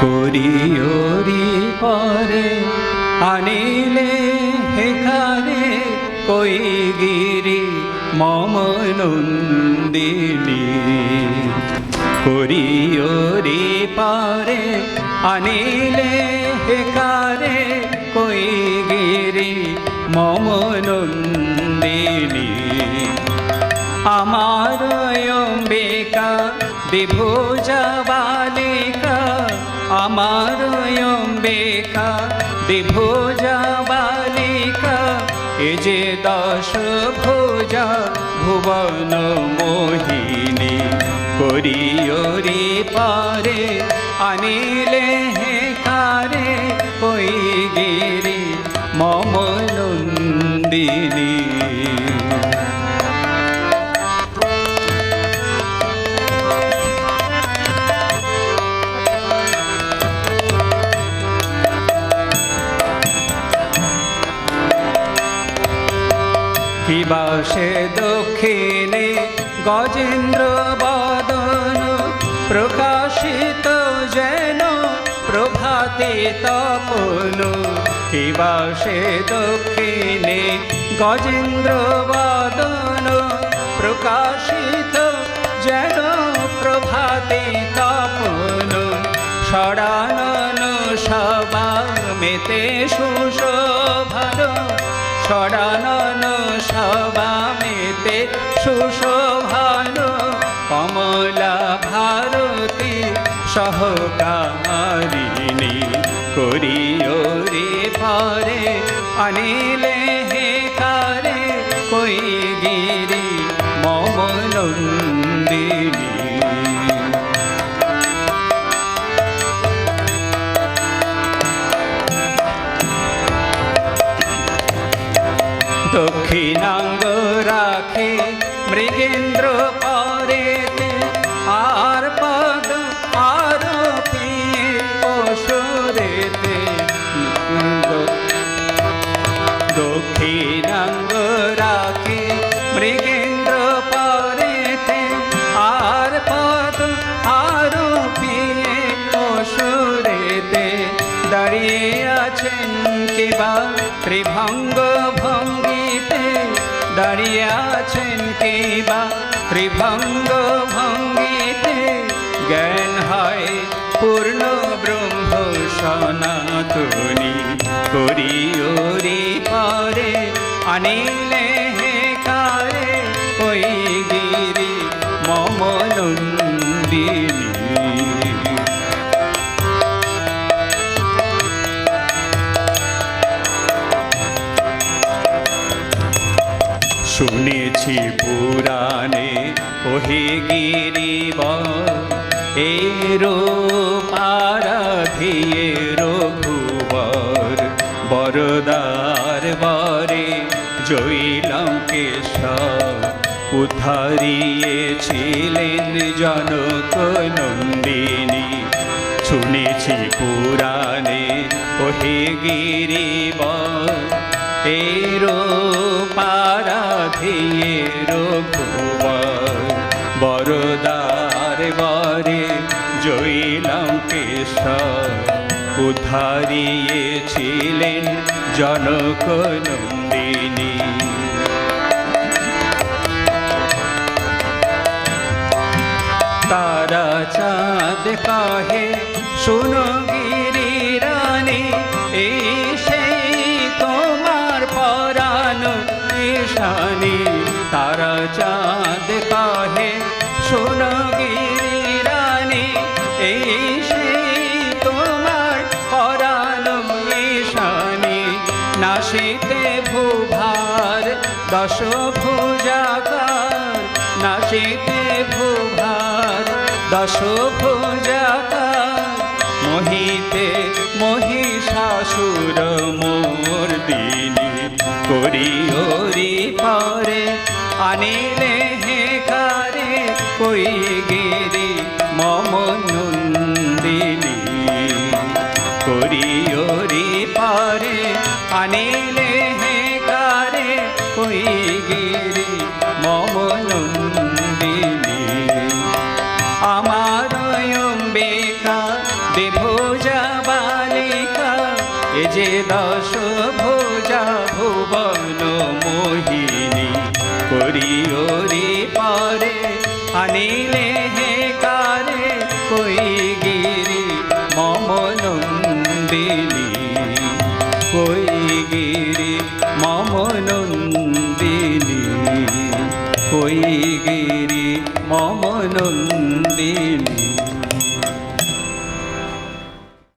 করিয়রি পরে আনিলে হেখানে কই গিরি মম নন্দিনী করিয়রি পারে আনিলে হেকারে কই গিরি মম নন্দিনী আমার অম্বিকা বিভুজা বালিকা আমার অম্বিকা, বিভুজা বালিকা, এ যে দশ ভুজা ভুবন মোহিনী করিয়রি পারে, আনিলে হে কারে কই গিরি মম নন্দিনী কিবা সে দক্ষিণে গজেন্দ্র বদন প্রকাশিত যেন প্রভাতে তপন। কিবা সে দক্ষিণে গজেন্দ্র বদন প্রকাশিত যেন প্রভাতে তপন। ষড়ানন সবা মেতে সুশোভন ষড়ানন সবামেতে সুশোভান কমলা ভারতী সহকারিণী করিয়রে পরে অনিলে হে কারে কই গিরি মম দক্ষিণাঙ্গ রাখে মৃগেন্দ্র পরেতে আর পদ আর পিয়ে পশুরেতে দক্ষিণাঙ্গ রাখে মৃগেন্দ্র পরেতে আর পদ আর পিয়ে পশুরেতে দাঁড়িয়ে আছেন কিবা ত্রিভঙ্গ ভঙ্গিতে দাঁড়িয়ে আছেন কিবা ত্রিভঙ্গ ভঙ্গিতে। জ্ঞান হয় পূর্ণ ব্রহ্ম সনাতনী। করিওরি পরে, আনিলে হে কারে, ওই গিরি মম শুনেছি পুরাণে, ওহে গিরিব এরো পারাধিয়ে রঘুবর, বরদার বরে জৈলঙ্কেশ্বর উদ্ধারিয়েছিলেন জনক নন্দিনী। শুনেছি পুরাণে, ওহে গিরিব এরো পারাধিয়ে রঘুবর বরদার বরে জৈলঙ্কেশ্বর উদ্ধারিয়েছিলেন জনক নন্দিনী। তারা চাঁদ কাহে শুনো চাঁদ কাহে শুনো গিরি রানী, এই সেই তোমার পরাণ ঈশানী নাশিতে ভূভার দশ ভুজাকার নাশিতে ভূভার দশ ভুজাকার। মোহিতে মহিষাসুর মোর কই গিরি মম নন্দিনী করিওরি পারে আনিলে হে কারে কই গিরি মম নন্দিনী আমার অম্বিকা বিভুজা বালিকা, এ যে দশ ভুজা ভুবন মোহিনী, করিও জানিলে